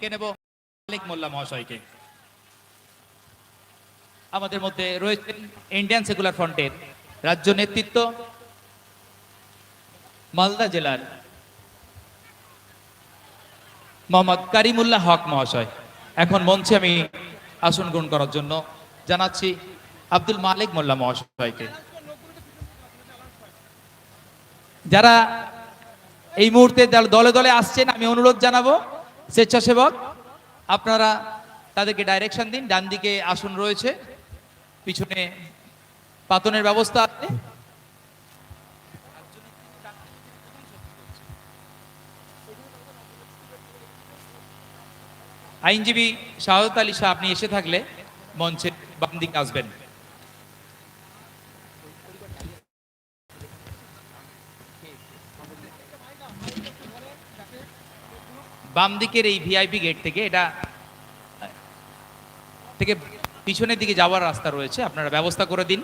ডেকে নেব। মালিক মোল্লা মহাশয়কে। আমাদের মধ্যে রয়েছেন ইন্ডিয়ান সেকুলার ফ্রন্টের রাজ্য নেতৃত্ব, মালদা জেলার মোহাম্মদ কারিমুল্লাহ হক মহাশয়। এখন মঞ্চে আমি আসন গ্রহণ করার জন্য জানাচ্ছি আব্দুল মালিক মোল্লা মহাশয়কে। যারা এই মুহূর্তে দলে দলে আসছেন, আমি অনুরোধ জানাব স্বেচ্ছাসেবক, আপনারা তাদেরকে ডাইরেকশন দিন ডান দিকে আসন রয়েছে, পিছনে পাতনের ব্যবস্থা আছে। আইনজীবী শাহাদত আলী শাহ আপনি এসে থাকলে মঞ্চের বাম দিকে আসবেন। বাম দিকের এই ভিআইপি গেট থেকে এটা, থেকে পিছনের দিকে যাওয়ার রাস্তা রয়েছে। আপনারা ব্যবস্থা করে দিন।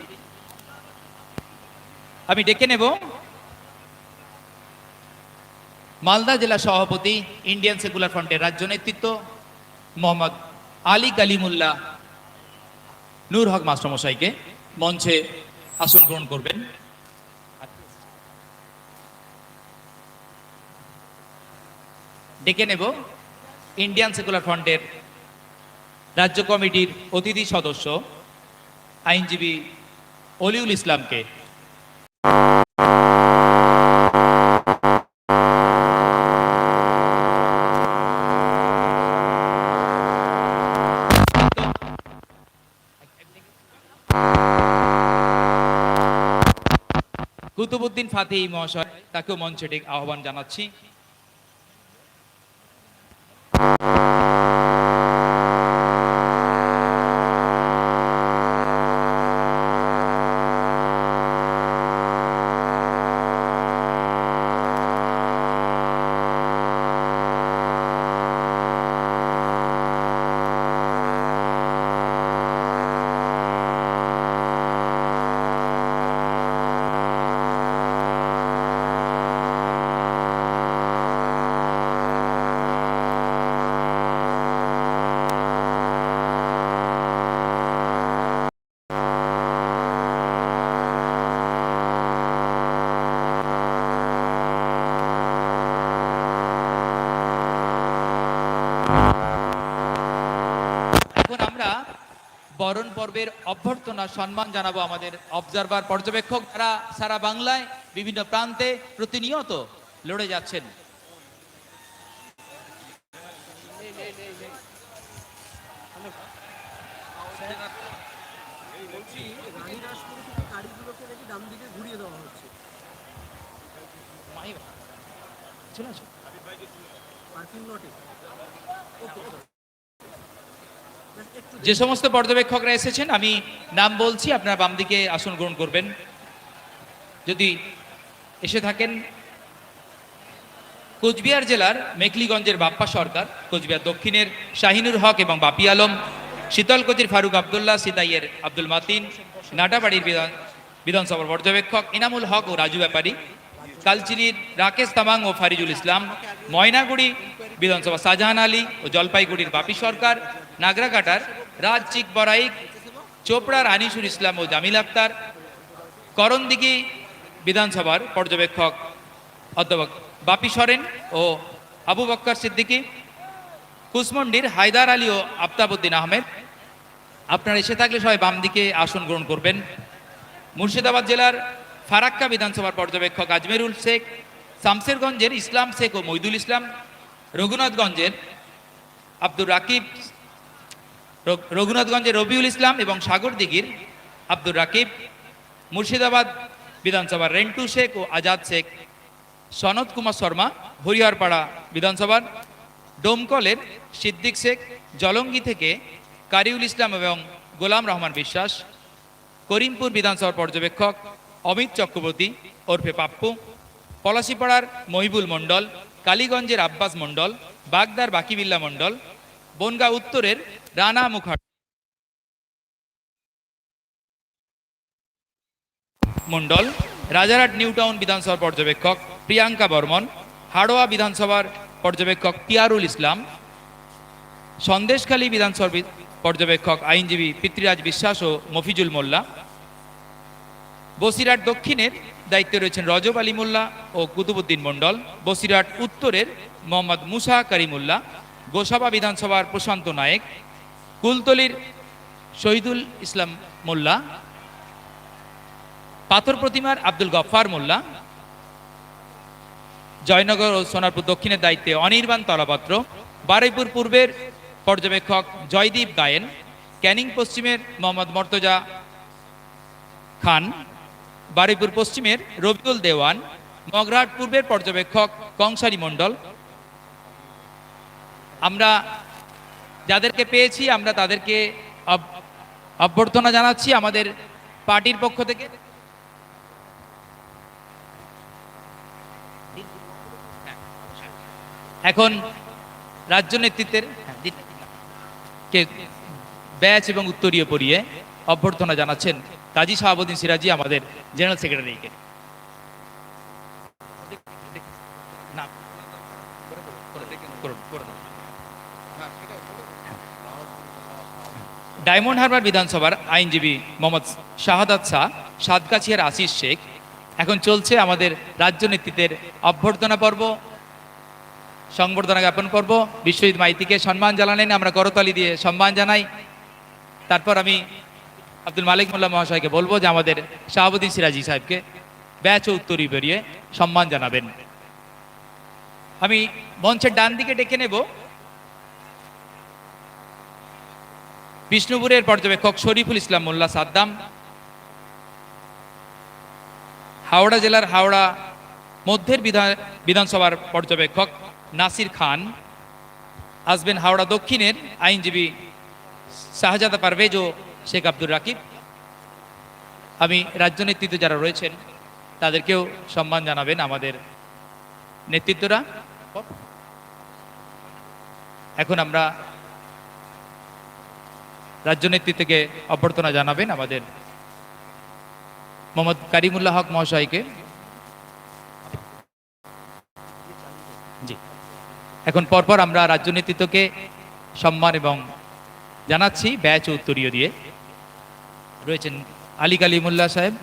আমি ডেকে নেব। মালদা জেলা সভাপতি ইন্ডিয়ান সেকুলার ফ্রন্টের রাজ্য নেতৃত্ব, মোহাম্মদ আলী কালিমুল্লাহ নূর হক মাস্টারমশাইকে মঞ্চে আসন গ্রহণ করবেন। ডেকে নেব ইন্ডিয়ান সেকুলার ফ্রন্টের রাজ্য কমিটির অতিথি সদস্য, আইনজীবী অলিউল ইসলামকে। কুতুবুদ্দিন ফাতেহি মহাশয়, তাকেও মঞ্চে ডেকে আহ্বান জানাচ্ছি। বরণ পর্বের অভ্যর্থনা সম্মান জানাব আমাদের অবজারভার পর্যবেক্ষক যারা সারা বাংলায় বিভিন্ন প্রান্তে প্রতিনিয়ত লড়ে যাচ্ছেন। রাসপুর থেকে যে সমস্ত পর্যবেক্ষকরা এসেছেন, আমি নাম বলছি, আপনারা বাম দিকে আসন গ্রহণ করবেন। যদি এসে থাকেন, কোচবিহার জেলার মেকলিগঞ্জের বাপ্পা সরকার, কোচবিহার দক্ষিণের শাহিনুর হক এবং বাপি আলম শীতলকুচির ফারুক আবদুল্লাহ, সিতাইয়ের আব্দুল মাতিন, নাটাবাড়ির বিধান, বিধানসভার পর্যবেক্ষক ইনামুল হক ও রাজু ব্যাপারী, কালচিনির রাকেশ তামাং ও ফারিজুল ইসলাম, ময়নাগুড়ি বিধানসভা শাহজাহান আলী ও জলপাইগুড়ির বাপি সরকার নাগরাকাটার রাজ চিক বরাইক চোপড়ার আনিসুর ইসলাম ও জামিল আক্তার, করণদিঘি বিধানসভার পর্যবেক্ষক অধ্যাপক বাপি সরেন ও আবু বক্কর সিদ্দিকী, কুসমন্ডির হায়দার আলী ও আফতাবুদ্দিন আহমেদ। আপনারা এসে থাকলে সবাই বাম দিকে আসন গ্রহণ করবেন। মুর্শিদাবাদ জেলার ফারাক্কা বিধানসভার পর্যবেক্ষক আজমেরুল শেখ, শামসেরগঞ্জের ইসলাম শেখ ও মইদুল ইসলাম, রঘুনাথগঞ্জের আব্দুর রাকিব রঘুনাথগঞ্জের রবিউল ইসলাম এবং সাগরদিঘির আব্দুর রাকিব, মুর্শিদাবাদ বিধানসভার রেন্টু শেখ ও আজাদ শেখ, সনদ কুমার শর্মা, হরিহরপাড়া বিধানসভার ডোমকলের সিদ্দিক শেখ, জলঙ্গি থেকে কারিউল ইসলাম এবং গোলাম রহমান বিশ্বাস, করিমপুর বিধানসভার পর্যবেক্ষক অমিত চক্রবর্তী ওরফে পাপ্পু, পলাশিপাড়ার মহিবুল মণ্ডল, কালীগঞ্জের আব্বাস মণ্ডল, বাগদার বাকিবিল্লা মণ্ডল, বনগাঁ উত্তরের রানা মুখার্জি। মণ্ডল, রাজারহাট নিউ টাউন বিধানসভার পর্যবেক্ষক প্রিয়াঙ্কা বর্মন, হাড়োয়া বিধানসভার পর্যবেক্ষক তিয়ারুল ইসলাম, সন্দেশখালী বিধানসভার পর্যবেক্ষক আইনজীবী পৃথ্বীরাজ বিশ্বাস ও মফিজুল মোল্লা, বসিরহাট দক্ষিণের দায়িত্বে রয়েছেন রজব আলী মোল্লা ও কুতুবুদ্দিন মণ্ডল, বসিরহাট উত্তরের মোহাম্মদ মুসা করিমুল্লাহ গোসাবা বিধানসভার প্রশান্ত নায়েক কুলতলির শহীদুল ইসলাম মোল্লা, পাথর প্রতিমার আব্দুল গফফার মোল্লা, জয়নগর ও সোনারপুর দক্ষিণের দায়িত্বে অনির্বাণ তলাপত্র, বারুইপুর পূর্বের পর্যবেক্ষক জয়দীপ গায়েন ক্যানিং পশ্চিমের মোহাম্মদ মর্তজা খান, বারুইপুর পশ্চিমের রবিউল দেওয়ান, মগরাহাট পূর্বের পর্যবেক্ষক কংসারী মণ্ডল। আমরা যাদেরকে পেয়েছি, আমরা তাদেরকে অভ্যর্থনা জানাচ্ছি আমাদের পার্টির পক্ষ থেকে এখন রাজ্য নেতৃত্বের কে ব্যাচ এবং উত্তরীয় পরিয়ে অভ্যর্থনা জানাচ্ছেন কাজী শাহাবুদ্দিন সিরাজি, আমাদের জেনারেল সেক্রেটারিকে করুন। ডায়মন্ড হারবার বিধানসভার আইনজীবী মোহাম্মদ শাহাদাত শাহ, সাতগাছিয়ার আশিস শেখ। এখন চলছে আমাদের রাজ্য নেতৃত্বের অভ্যর্থনা পর্ব, সংবর্ধনা জ্ঞাপন পর্ব। বিশ্বজিৎ মাইতিকে সম্মান জানালেন, আমরা করতালি দিয়ে সম্মান জানাই। তারপর আমি আব্দুল মালিক মোল্লা মহাশয়কে বলব যে আমাদের শাহাবুদ্দিন সিরাজি সাহেবকে ব্যাচ উত্তরী বেরিয়ে সম্মান জানাবেন। আমি মঞ্চের ডান দিকে ডেকে নেব। বিষ্ণুপুরের পর্যবেক্ষক শরীফুল ইসলাম মোল্লা সাদ্দাম, হাওড়া জেলার হাওড়া মধ্যের বিধান, বিধানসভার পর্যবেক্ষক নাসির খান, আসবেন হাওড়া দক্ষিণের আইনজীবী শাহজাদা পারভেজ ও শেখ আব্দুর রাকিব। আমি রাজ্য নেতৃত্বে যারা রয়েছেন, তাদেরকেও সম্মান জানাবেন আমাদের নেতৃত্বরা। এখন আমরা রাজ্য নেতৃত্বকে অভ্যর্থনা জানাবেন আমাদের মোহাম্মদ কারিমুল্লাহ হক মহাশয়কে। জি। এখন পরপর আমরা রাজ্য নেতৃত্বকে সম্মান এবং জানাচ্ছি, ব্যাচ উত্তরীয় দিয়ে। রয়েছেন আলী কালিমুল্লাহ সাহেব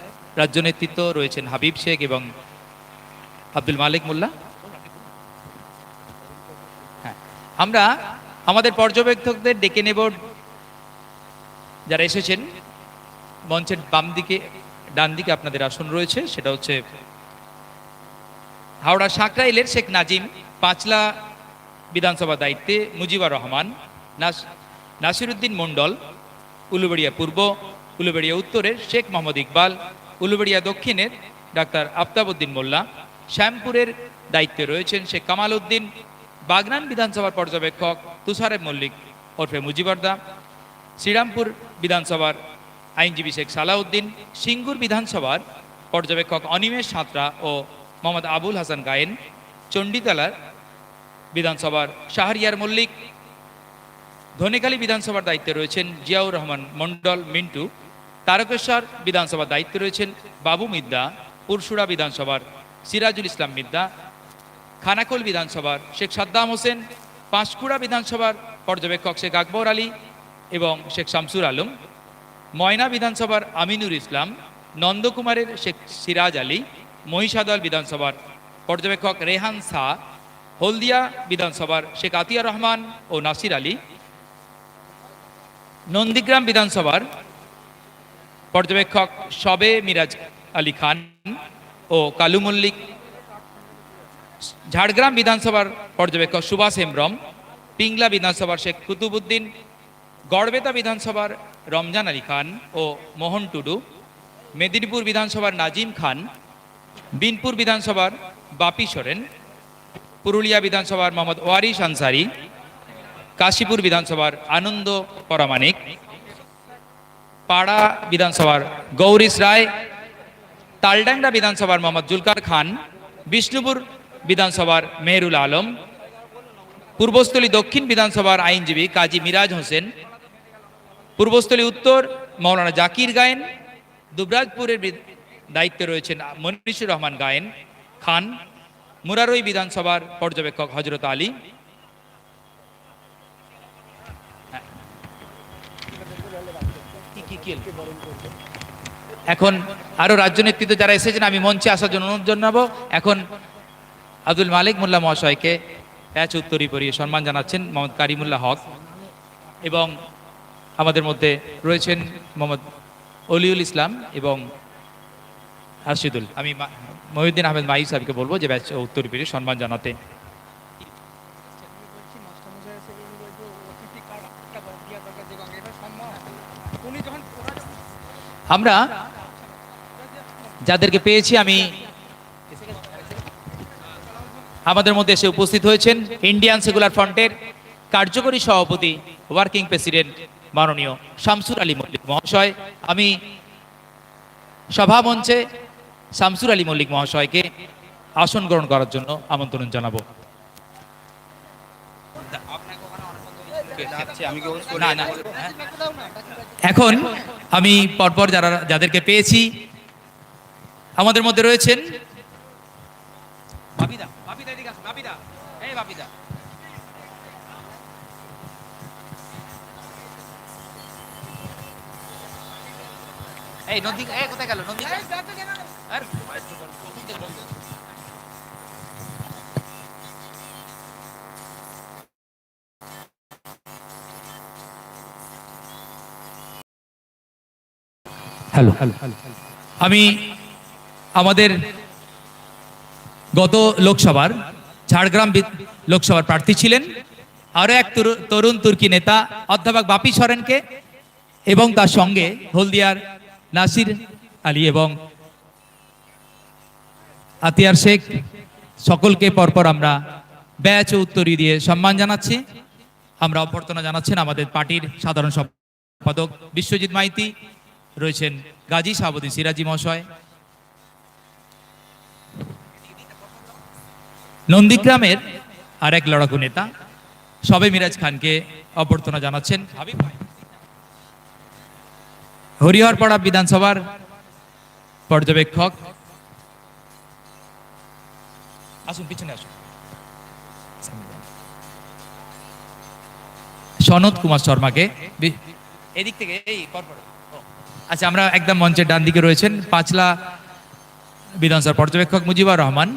রাজ্য নেতৃত্ব রয়েছেন হাবিব শেখ এবং আব্দুল মালিক মোল্লা। হ্যাঁ আমরা আমাদের পর্যবেক্ষকদের ডেকে নেব যারা এসেছেন, মঞ্চের বাম দিকে, ডান দিকে আপনাদের আসন রয়েছে, সেটা হচ্ছে হাওড়া সাঁকরাইলের শেখ নাজিম, পাঁচলা বিধানসভা দায়িত্বে মুজিবুর রহমান, নাস, নাসিরুদ্দিন মণ্ডল, উলুবেড়িয়া পূর্ব, উলুবেড়িয়া উত্তরের শেখ মোহাম্মদ ইকবাল, উলুবেড়িয়া দক্ষিণের ডাক্তার আফতাবউদ্দিন মোল্লা, শ্যামপুরের দায়িত্বে রয়েছেন শেখ কামাল উদ্দিন বাগনান বিধানসভার পর্যবেক্ষক তুষারে মল্লিক ওরফে মুজিবর্দা শ্রীরামপুর বিধানসভার আইনজীবী শেখ সালাউদ্দিন, সিঙ্গুর বিধানসভার পর্যবেক্ষক অনিমেষ সাঁতরা ও মোহাম্মদ আবুল হাসান গায়েন, চণ্ডীতলার বিধানসভার শাহরিয়ার মল্লিক, ধনেখালী বিধানসভার দায়িত্বে রয়েছেন জিয়াউর রহমান মণ্ডল, মিন্টু, তারকেশ্বর বিধানসভার দায়িত্বে রয়েছেন বাবু মিদ্দা পুরসুরা বিধানসভার সিরাজুল ইসলাম মিদ্দা খানাকুল বিধানসভার শেখ সাদ্দাম হোসেন, পাঁশকুড়া বিধানসভার পর্যবেক্ষক শেখ আকবর আলী এবং শেখ শামসুর আলম, ময়না বিধানসভার আমিনুর ইসলাম, নন্দকুমারের শেখ সিরাজ আলী, মহিষাদল বিধানসভার পর্যবেক্ষক রেহান শাহ, হলদিয়া বিধানসভার শেখ আতিয়া রহমান ও নাসির আলী, নন্দীগ্রাম বিধানসভার পর্যবেক্ষক সবে মিরাজ আলী খান ও কালু মল্লিক, ঝাড়গ্রাম বিধানসভার পর্যবেক্ষক সুভাষ হেমব্রম, পিংলা বিধানসভার শেখ কুতুবুদ্দিন গড়বেতা বিধানসভার রমজান আলী খান ও মোহন টুডু, মেদিনীপুর বিধানসভার নাজিম খান, বিনপুর বিধানসভার বাপি সোরেন, পুরুলিয়া বিধানসভার মোহাম্মদ ওয়ারিস আনসারি, কাশীপুর বিধানসভার আনন্দ পরামানিক পাড়া বিধানসভার গৌরীশ রায়, তালডাংরা বিধানসভার মোহাম্মদ জুলকার খান, বিষ্ণুপুর বিধানসভার মেহরুল আলম, পূর্বস্থলী দক্ষিণ বিধানসভার আইনজীবী কাজী মিরাজ হোসেন পূর্বস্থলী উত্তর মৌলানা জাকির গায়েন, দুবরাজপুরের দায়িত্বে রয়েছেন মনীষুর রহমান গায়েন, খান, মুরারই বিধানসভার পর্যবেক্ষক হজরত আলী। এখন আরও রাজ্য নেতৃত্ব যারা এসেছেন, আমি মঞ্চে আসার জন্য অনুরোধ জানাব। এখন আব্দুল মালিক মোল্লা মহাশয়কে প্যাচ উত্তরী পরিয়ে সম্মান জানাচ্ছেন মোহাম্মদ কারিমুল্লাহ হক এবং আমাদের মধ্যে রয়েছেন মোহাম্মদ অলিউল ইসলাম এবং হাসিদুল আমি মহিউদ্দিন আহমেদ মাই সাহেবকে বলব যে ব্যাচ উত্তরী পরিয়ে সম্মান জানাতে। আমরা যাদেরকে পেয়েছি, আমি আমাদের মধ্যে এসে উপস্থিত হয়েছেন ইন্ডিয়ান সেকুলার ফ্রন্টের কার্যকরী সভাপতি, ওয়ার্কিং প্রেসিডেন্ট মাননীয় শামসুর আলী মল্লিক মহাশয়। আমি সভা মঞ্চে শামসুর আলী মল্লিক মহাশয়কে আসন গ্রহণ করার জন্য আমন্ত্রণ জানাব। এখন আমি পরপর যারা, যাদেরকে পেয়েছি, আমাদের মধ্যে রয়েছেন বাপিদা বাপিদা এদিকে আসো বাপিদা। এই বাপিদা। এই নন্দী এই কোথায় গেল? নন্দী আর হ্যালো। আমি আমাদের গত লোকসভার ঝাড়গ্রাম লোকসভার প্রার্থী ছিলেন। আরও এক তরু- তরুণ তুর্কি নেতা অধ্যাপক বাপি সরেনকে এবং তার সঙ্গে হলদিয়ার নাসির আলী এবং আতিয়ার শেখ, সকলকে পরপর আমরা ব্যাচ উত্তরী দিয়ে সম্মান জানাচ্ছি। আমরা অভ্যর্থনা জানাচ্ছেন আমাদের পার্টির সাধারণ সম্পাদক বিশ্বজিৎ মাইতি, রয়েছেন গাজী সাহাবুদ্দিন সিরাজি মহাশয়। নন্দীগ্রামের আর এক লড়াকু নেতা সবে মিরাজ খানকে অভ্যর্থনা জানাচ্ছেন হরিহরপাড়া বিধানসভার পর্যবেক্ষক। আসুন, পিছনে আসুন। সনদ কুমার শর্মাকে। এদিক থেকে, এই আচ্ছা আমরা একদম মঞ্চের ডান দিকে রয়েছেন পাঁচলা বিধানসভার পর্যবেক্ষক মুজিবুর রহমান।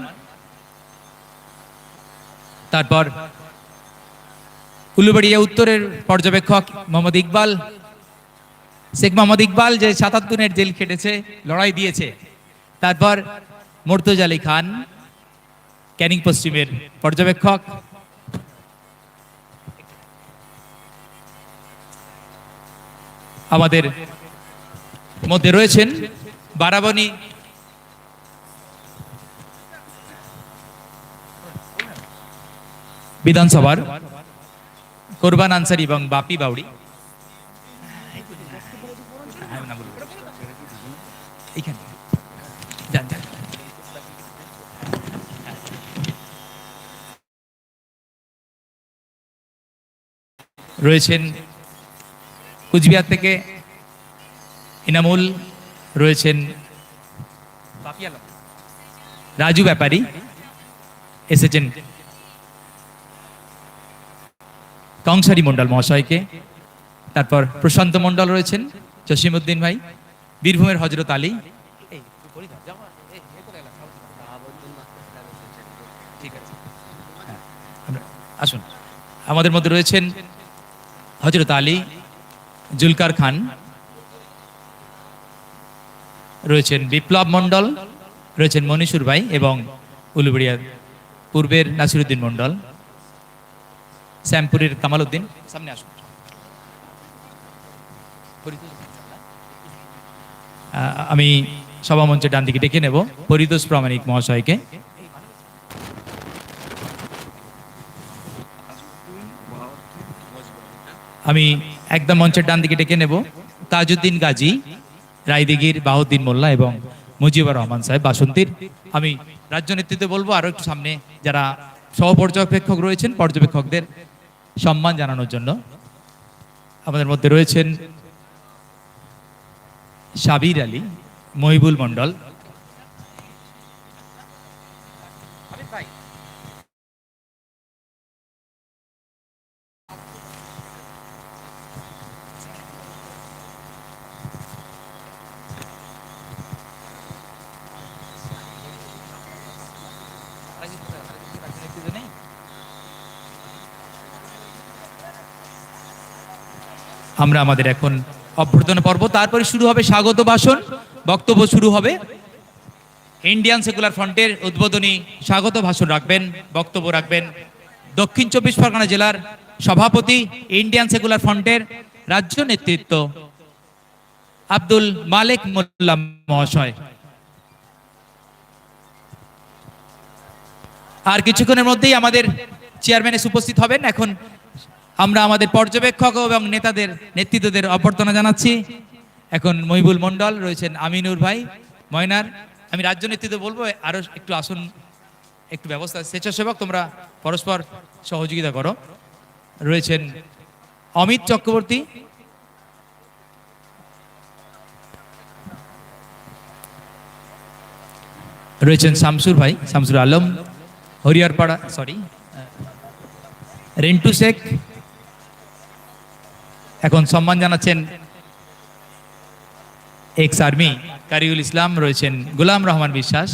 তারপর উলুবাড়িয়া উত্তরের পর্যবেক্ষক মোহাম্মদ ইকবাল। শেখ মোহাম্মদ ইকবাল যে সাতাত্তরের জেল খেটেছে, লড়াই দিয়েছে। তারপর মোর্তজ আলী খান, ক্যানিং পশ্চিমের পর্যবেক্ষক। আমাদের মধ্যে রয়েছেন বারাবণী। বিধানসভার কোরবান আনসারি এবং বাপি বাউড়ি। রয়েছেন কুচবিহার থেকে ইনামুল রয়েছেন রাজু ব্যাপারী এসেছেন কংসারী মণ্ডল মহাশয়কে। তারপর প্রশান্ত মণ্ডল রয়েছেন জসিমউদ্দিন ভাই বীরভূমের হজরত আলী। হ্যাঁ, আসুন। আমাদের মধ্যে রয়েছেন হজরত আলী জুলকার খান রয়েছেন বিপ্লব মণ্ডল, রয়েছেন মনীষুর ভাই এবং উলুবেড়িয়ার পূর্বের নাসিরুদ্দিন মণ্ডল। শ্যামপুরের কামাল উদ্দিন সামনে আসুন। আমি সভা মঞ্চের ডান দিকে ডেকে নেব। পরিতোষ প্রামাণিক মহাশয়কে। আমি একদম মঞ্চের ডান দিকে ডেকে নেব। তাজউদ্দিন গাজী, রায়দিগির বাহুদ্দিন মোল্লা এবং মুজিবুর রহমান সাহেব বাসন্তীর। আমি রাজ্য নেতৃত্বে বলব আরও একটু সামনে যারা সহ পর্যবেক্ষক রয়েছেন, পর্যবেক্ষকদের সম্মান জানানোর জন্য আমাদের মধ্যে রয়েছেন সাবির আলী, মহিবুল মণ্ডল আমরা আমাদের এখন অভ্যর্থনা পর্ব। তারপরে শুরু হবে স্বাগত ভাষণ। বক্তব্য শুরু হবে। ইন্ডিয়ান সেকুলার ফ্রন্টের উদ্বোধনী স্বাগত ভাষণ রাখবেন, বক্তব্য রাখবেন দক্ষিণ চব্বিশ পরগনা জেলার সভাপতি ইন্ডিয়ান সেকুলার ফ্রন্টের রাজ্য নেতৃত্ব আব্দুল মালেক মোল্লা মহাশয়। আর কিছুক্ষণের মধ্যেই আমাদের চেয়ারম্যান এসে উপস্থিত হবেন। এখন আমরা আমাদের পর্যবেক্ষক এবং নেতাদের, নেতৃত্বদের অভ্যর্থনা জানাচ্ছি। এখন মহিবুল মণ্ডল রয়েছেন আমিনুর ভাই, ময়নার। আমি রাজ্য নেতৃত্ব বলব, আরও একটু আসন, একটু ব্যবস্থা, স্বেচ্ছাসেবক, তোমরা পরস্পর সহযোগিতা করো। রয়েছেন অমিত চক্রবর্তী। রয়েছেন শামসুর ভাই, শামসুর আলম। হরিয়ারপাড়া সরি রেন্টু শেখ। এখন সম্মান জানাচ্ছেন এক্স আর্মি কারিউল ইসলাম রয়েছেন গোলাম রহমান বিশ্বাস।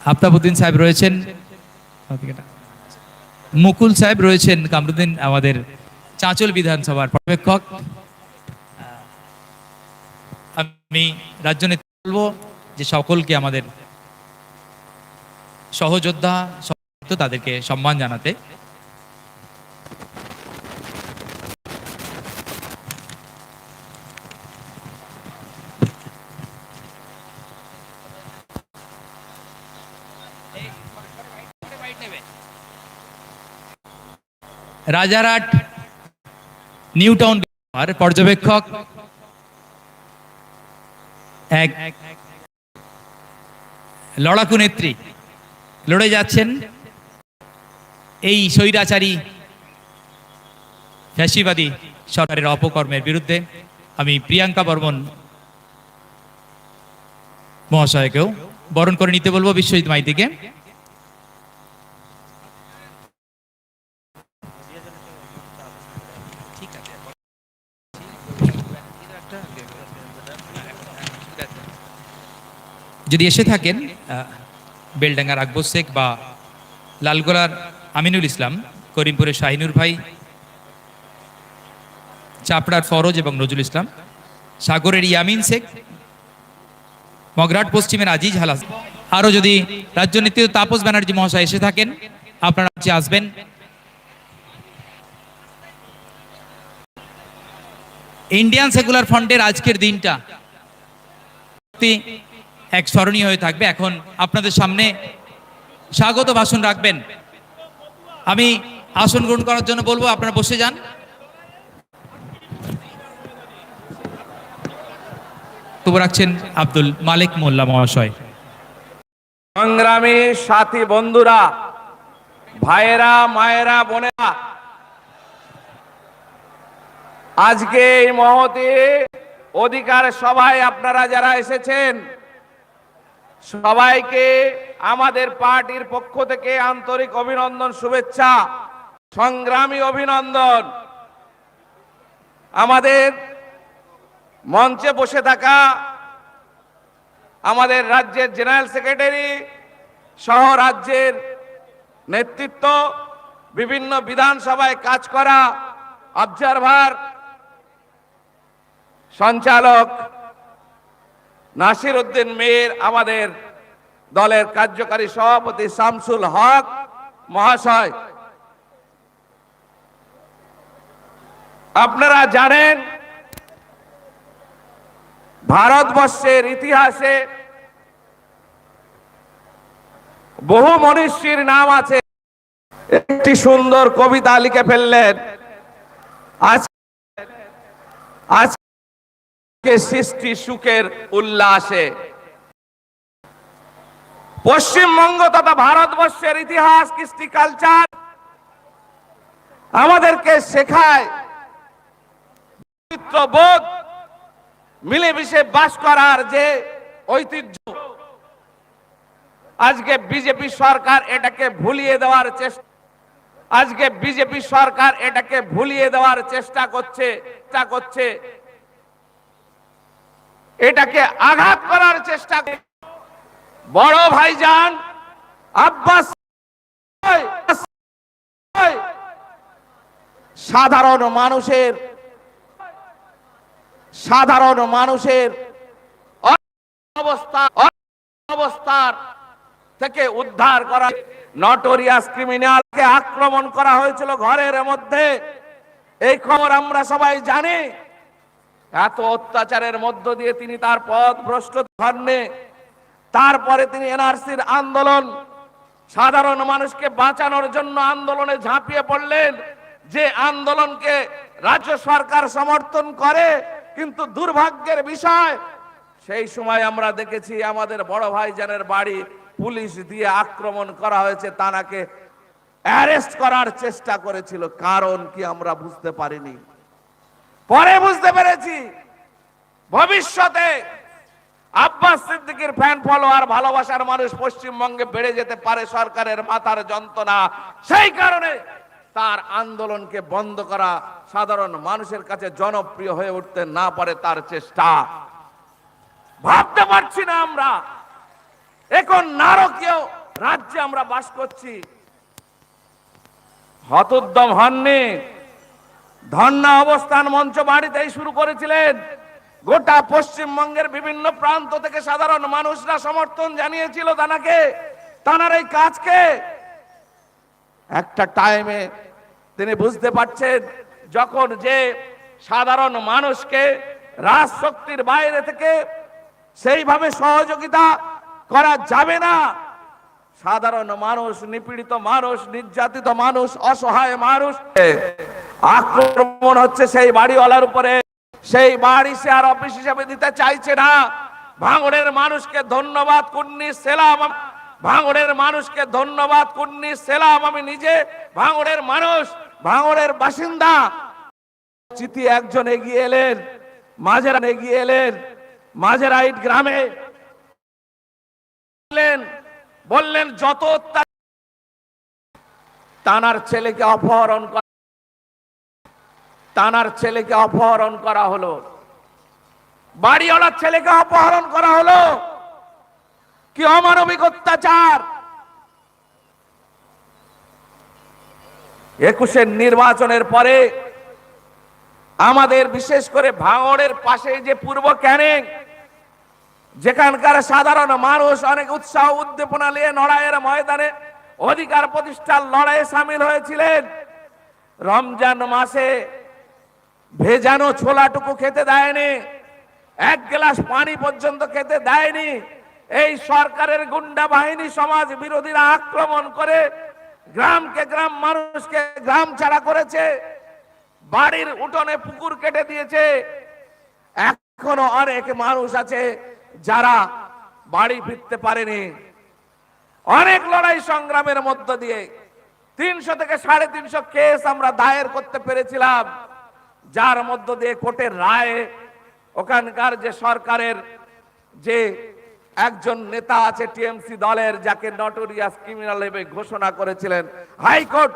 আফতাবুদ্দিন সাহেব রয়েছেন। মুকুল সাহেব রয়েছেন কামরুদ্দিন, আমাদের চাঁচল বিধানসভার পর্যবেক্ষক। আমি রাজ্য নেতৃত্ব বলব যে সকলকে আমাদের সহযোদ্ধা তাদেরকে সম্মান জানাতে রাজারহাট নিউ টাউন পর্যবেক্ষক এক লড়াকু নেত্রী লড়ে যাচ্ছেন এই স্বৈরাচারী ফ্যাসিবাদী সরকারের অপকর্মের বিরুদ্ধে। আমি প্রিয়াঙ্কা বর্মন মহাশয়কেও বরণ করে নিতে বলব বিশ্বজিৎ মাইতিকে। যদি এসে থাকেন বেলডাঙ্গার আকবর শেখ বা লালগোলার আমিনুল ইসলাম, করিমপুরের শাহিনুর ভাই, চাপড়ার ফরজ এবং নজরুল ইসলাম, সাগরের ইয়ামিন শেখ, মগরাট পশ্চিমের আজিজ হালাস আরও যদি রাজ্য নেতৃত্ব তাপস ব্যানার্জি মহাশয় এসে থাকেন, আপনারা হচ্ছে আসবেন। ইন্ডিয়ান সেকুলার ফ্রন্টের আজকের দিনটা। এক স্মরণীয় হয়ে থাকবে। এখন আপনাদের সামনে স্বাগত ভাষণ রাখবেন। আমি আসন গ্রহণ করার জন্য বলব, আপনারা বসে যান। তবু রাখছেন আব্দুল মালিক মোল্লা মহাশয়। সংগ্রামী সাথী বন্ধুরা, ভাইয়েরা, মায়েরা, বোনেরা, আজকে এই মহতে অধিকার সভায় আপনারা যারা এসেছেন সবাইকে আমাদের পার্টির পক্ষ থেকে আন্তরিক অভিনন্দন, শুভেচ্ছা, সংগ্রামী অভিনন্দন। আমাদের মঞ্চে বসে থাকা আমাদের রাজ্যের জেনারেল সেক্রেটারি সহ রাজ্যের নেতৃত্ব, বিভিন্ন বিধানসভায় কাজ করা অবজারভার, সঞ্চালক নাসির উদ্দিন মেয়ের আমাদের দলের কার্যকারী সভাপতি শামসুল হক মহাশয়। আপনারা জানেন, ভারতবর্ষের ইতিহাসে বহু মনীষীর নাম আছে। একটি সুন্দর কবিতা লিখে ফেললেন। আজ আজকে সৃষ্টি সুখের উল্লাসে। পশ্চিমবঙ্গ তথা ভারতবর্ষের ইতিহাস, কৃষ্টি কালচার আমাদেরকে শেখায় বোধ মিলেমিশে বাস করার যে ঐতিহ্য। আজকে বিজেপি সরকার এটাকে ভুলিয়ে দেওয়ার চেষ্টা আজকে বিজেপি সরকার এটাকে ভুলিয়ে দেওয়ার চেষ্টা করছে চেষ্টা করছে এটাকে আঘাত করার চেষ্টা। বড় ভাইজান, আব্বাস, সাধারণ মানুষের সাধারণ মানুষের অবস্থা, অবস্থার থেকে উদ্ধার করা। নটোরিয়াস ক্রিমিনালকে আক্রমণ করা হয়েছিল ঘরের মধ্যে। এই খবর আমরা সবাই জানি। এত অত্যাচারের মধ্য দিয়ে তিনি তার পথ ভ্রষ্ট হননি তারপরে তিনি এনআরসির আন্দোলন, সাধারণ মানুষকে বাঁচানোর জন্য আন্দোলনে ঝাঁপিয়ে পড়লেন, যে আন্দোলনকে রাজ্য সরকার সমর্থন করে, কিন্তু দুর্ভাগ্যের বিষয়, সেই সময় আমরা দেখেছি আমাদের বড় ভাইজানের বাড়ি পুলিশ দিয়ে আক্রমণ করা হয়েছে, তানাকে অ্যারেস্ট করার চেষ্টা করেছিল, কারণ কি আমরা বুঝতে পারিনি। পরে বুঝতে পেরেছি। ভবিষ্যতে আব্বাস সিদ্দিকীর ফ্যান ফলোয়ার ভালোবাসার মানুষ পশ্চিমবঙ্গে বেড়ে যেতে পারে সরকারের মাথার যন্ত্রণা। সেই কারণে তার আন্দোলনকে বন্ধ করা সাধারণ মানুষের কাছে জনপ্রিয় হয়ে উঠতে না পারে তার চেষ্টা। ভাবতে পারছি না আমরা। এখন নারকীয় রাজ্যে আমরা বাস করছি। হতোদ্যম হননি। ধর্ণা অবস্থান মঞ্চ বাড়িতেই শুরু করেছিলেন। গোটা পশ্চিমবঙ্গের বিভিন্ন প্রান্ত থেকে সাধারণ মানুষরা সমর্থন জানিয়েছিল তানাকে। তানার এই কাজকে একটা টাইমে তিনি বুঝতে পারছেন, যখন যে সাধারণ মানুষকে রাজশক্তির বাইরে থেকে সেইভাবে সহযোগিতা করা যাবে না। সাধারণ মানুষ, নিপীড়িত মানুষ, নির্যাতিত মানুষ, অসহায় মানুষ। আক্রমণ হচ্ছে সেই বাড়িওয়ালার উপরে। সেই বাড়ি সে আর অফিস হিসাবে দিতে চাইছে না। ভাঙড়ের মানুষকে ধন্যবাদ, কুন্নি সেলাম। ভাঙড়ের মানুষকে ধন্যবাদ, কুন্নি সেলাম। আমি নিজে ভাঙড়ের মানুষ, ভাঙড়ের বাসিন্দা। চিঠি একজন এগিয়ে এলেন মাঝেরা এগিয়ে এলেন, মাঝেরাইট গ্রামে বললেন, যত তানার ছেলেকে অপহরণ করা তানার ছেলেকে অপহরণ করা হলো। বাড়িওয়ালার ছেলেকে অপহরণ করা হলো। কি অমানবিক অত্যাচার। একুশের নির্বাচনের পরে আমাদের বিশেষ করে ভাঙড়ের পাশে যে পূর্ব ক্যানিং, যেখানকার সাধারণ মানুষ অনেক উৎসাহ উদ্দীপনা নিয়ে লড়াইয়ের ময়দানে অধিকার প্রতিষ্ঠার লড়াইয়ে সামিল হয়েছিলেন। রমজান মাসে ভেজানো ছোলাটুকু খেতে দেয়নি। এক গ্লাস পানি পর্যন্ত খেতে দেয়নি। এই সরকারের গুন্ডা বাহিনী সমাজ বিরোধীরা আক্রমণ করে গ্রামকে গ্রাম, মানুষকে গ্রাম ছাড়া করেছে। বাড়ির উঠোনে পুকুর কেটে দিয়েছে। এখনও অনেক মানুষ আছে যারা বাড়ি ফিরতে পারেনি। অনেক লড়াই সংগ্রামের মধ্য দিয়ে তিনশো থেকে সাড়ে তিনশো কেস আমরা দায়ের করতে পেরেছিলাম। যার মধ্য দিয়ে কোর্টের রায়ে, ওখানকার যে সরকারের যে একজন নেতা আছে টিএমসি দলের, যাকে নটোরিয়াস ক্রিমিনাল হিসেবে ঘোষণা করেছিলেন, হাইকোর্ট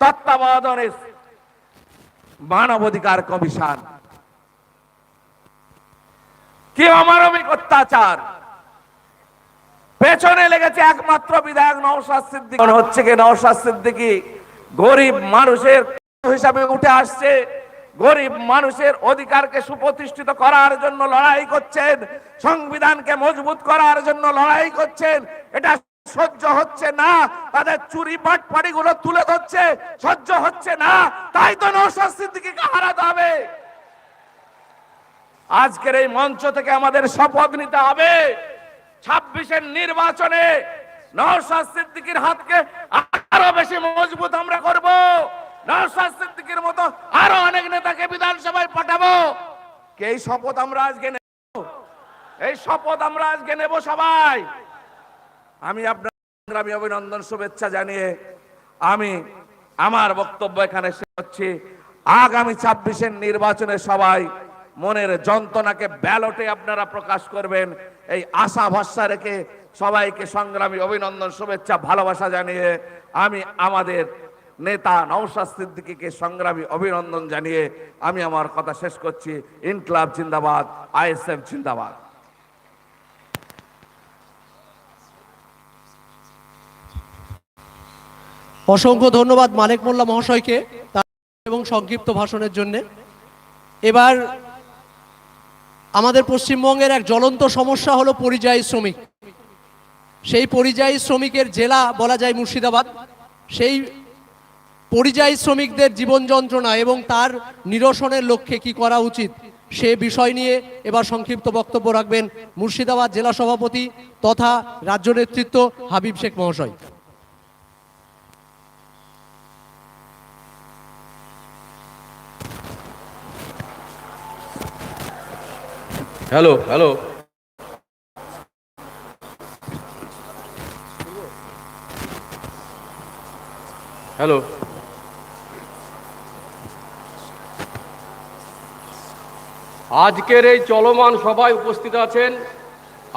তত্ত্বাবধানে মানবাধিকার কমিশন। কি অমানবিক অত্যাচার। পেছনে লেগেছে একমাত্র বিধায়ক নওশাদ সিদ্দিকী। হচ্ছে কি নওশাদ সিদ্দিকী গরিব মানুষের হিসাবে উঠে আসছে। গরিব মানুষের অধিকারকে সুপ্রতিষ্ঠিত করার জন্য লড়াই করছেন, সংবিধানকে মজবুত করার জন্য লড়াই করছেন। এটা সহ্য হচ্ছে না, তাদের চুরি পাটপাড়ি গুলো তুলে ধরছে, সহ্য হচ্ছে না, তাই তো সিদ্দিকীকে হারাতে হবে। আজকের এই মঞ্চ থেকে আমাদের শপথ নিতে হবে। ছাব্বিশের নির্বাচনে সিদ্দিকীর হাতকে আরও বেশি মজবুত আমরা করব। মতো অনেক নেতাকে বিধানসভায় পাঠাবো। এই শপথ এই শপথ সবাই। আমি আপনার সংগ্রামী অভিনন্দন শুভেচ্ছা জানিয়ে আমি আমার বক্তব্য এখানে করছি। আগামী ছাব্বিশের নির্বাচনে সবাই মনের যন্ত্রণাকে ব্যালটে আপনারা প্রকাশ করবেন। এই আশা ভরসা রেখে সবাইকে সংগ্রামী অভিনন্দন শুভেচ্ছা ভালোবাসা জানিয়ে আমি আমাদের নেতা নৌশাদ সিদ্দিকীকে সংগ্রামী অভিনন্দন জানিয়ে আমি আমার কথা শেষ করছি। ইনকলাব জিন্দাবাদ, আইএসএফ জিন্দাবাদ। অসংখ্য ধন্যবাদ মানিক মোল্লা মহাশয়কে এবং সংক্ষিপ্ত ভাষণের জন্যে। এবার আমাদের পশ্চিমবঙ্গের এক জ্বলন্ত সমস্যা হলো পরিযায়ী শ্রমিক। সেই পরিযায়ী শ্রমিকের জেলা বলা যায় মুর্শিদাবাদ। সেই পরিযায়ী শ্রমিকদের জীবন যন্ত্রণা এবং তার নিরসনের লক্ষ্যে কি করা উচিত, সে বিষয় নিয়ে এবার সংক্ষিপ্ত বক্তব্য রাখবেন মুর্শিদাবাদ জেলা সভাপতি তথা রাজ্য নেতৃত্ব হাবিব শেখ মহাশয়। Hello hello. হ্যালো। আজকের এই চলমান সভায় উপস্থিত আছেন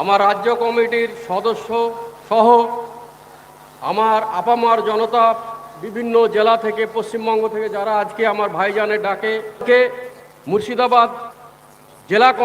আমার রাজ্য কমিটির সদস্য সহ আমার আপামার জনতা, বিভিন্ন জেলা থেকে, পশ্চিমবঙ্গ থেকে যারা আজকে আমার ভাইজানের ডাকে, মুর্শিদাবাদ জেলা